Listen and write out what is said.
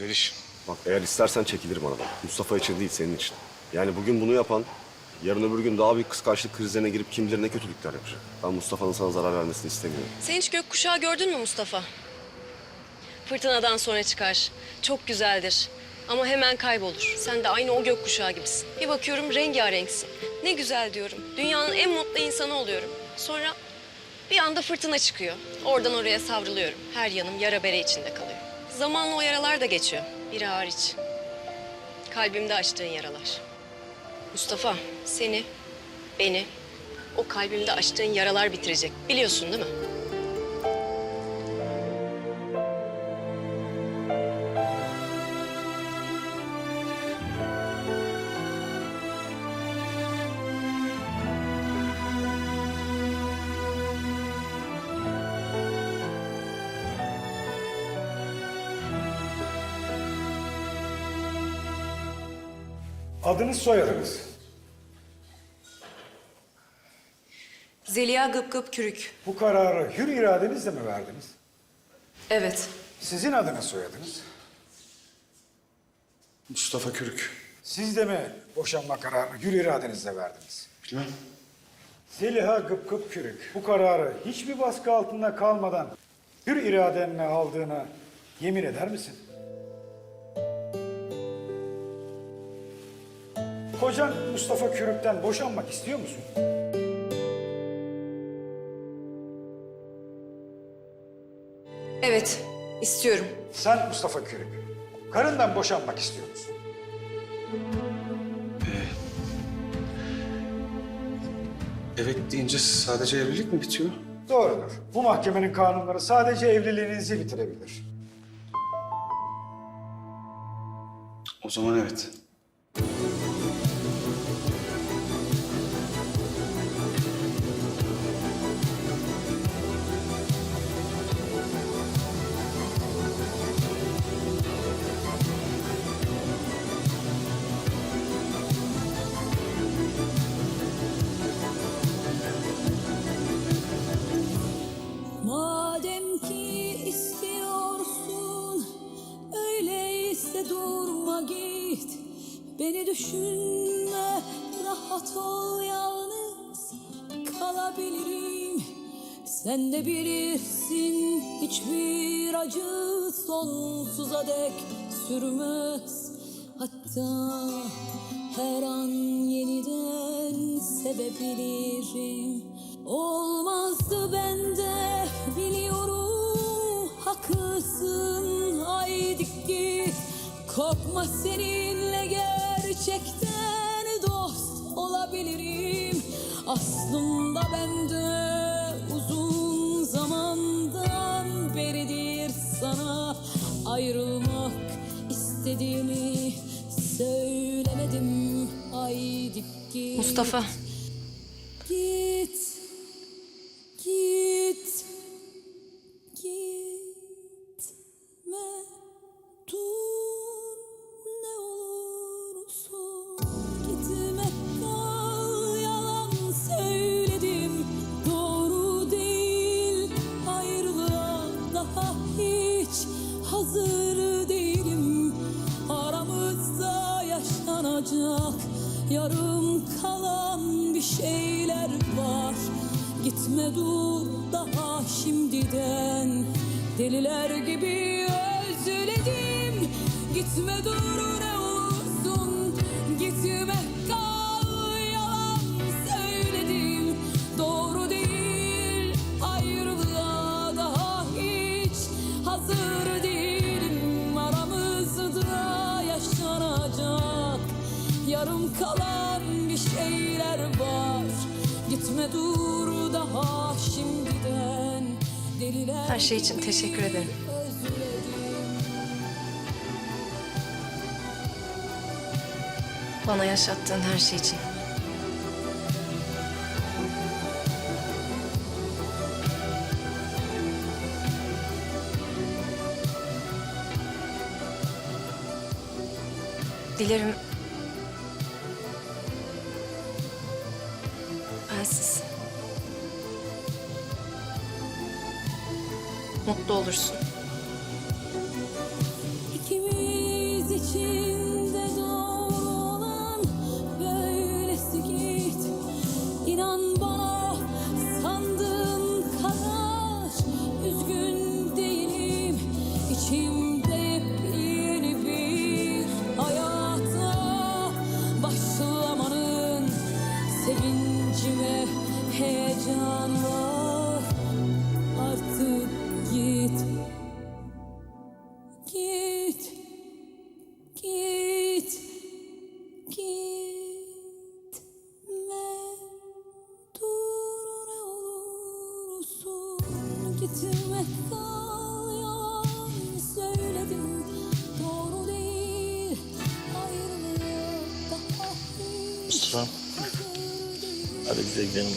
Zeliş. Bak eğer istersen çekilirim aradan. Mustafa için değil senin için. Yani bugün bunu yapan yarın öbür gün daha büyük kıskançlık krizlerine girip kim bilir ne kötülükler yapacak. Ben Mustafa'nın sana zarar vermesini istemiyorum. Sen hiç gökkuşağı gördün mü Mustafa? Fırtınadan sonra çıkar. Çok güzeldir. Ama hemen kaybolur. Sen de aynı o gökkuşağı gibisin. Bir bakıyorum rengarenksin. Ne güzel diyorum. Dünyanın en mutlu insanı oluyorum. Sonra bir anda fırtına çıkıyor. Oradan oraya savruluyorum. Her yanım yara bere içinde kalıyor. Zamanla o yaralar da geçiyor. Biri hariç. Kalbimde açtığın yaralar. Mustafa, seni, beni, o kalbimde açtığın yaralar bitirecek. Biliyorsun değil mi? Adınız soyadınız. Zeliha Gıp Gıp Kürük. Bu kararı hür iradenizle mi verdiniz? Evet. Sizin adınız soyadınız. Mustafa Kürük. Siz de mi boşanma kararını hür iradenizle verdiniz? Bilmem. Zeliha Gıp Gıp Kürük bu kararı hiçbir baskı altında kalmadan hür iradenle aldığına yemin eder misin? Kocan Mustafa Kürük'ten boşanmak istiyor musun? Evet, istiyorum. Sen Mustafa Kürük, karından boşanmak istiyor musun? Evet deyince sadece evlilik mi bitiyor? Doğrudur. Bu mahkemenin kanunları sadece evliliğinizi bitirebilir. O zaman evet. Beni düşünme rahat ol yalnız kalabilirim. Sen de bilirsin hiçbir acı sonsuza dek sürmez. Hatta her an yeniden sevebilirim. Olmazdı bende biliyorum haklısın. Haydi git Korkma seninle gerçekten dost olabilirim. Aslında bende uzun zamandan beridir sana ayrılmak istediğimi söylemedim. Haydi git. Mustafa, yaşanacak yarım kalan bir şeyler var. Gitme dur daha şimdiden deliler gibi özledim. Gitme dur ne kalan bir şeyler var. Gitme dur daha şimdiden deliler her şey için teşekkür ederim. Bana yaşattığın her şey için. Dilerim mutlu olursun. Gitme kal yalan söyledim doğru değil ayrılık daha değil. Hadi bize gidelim.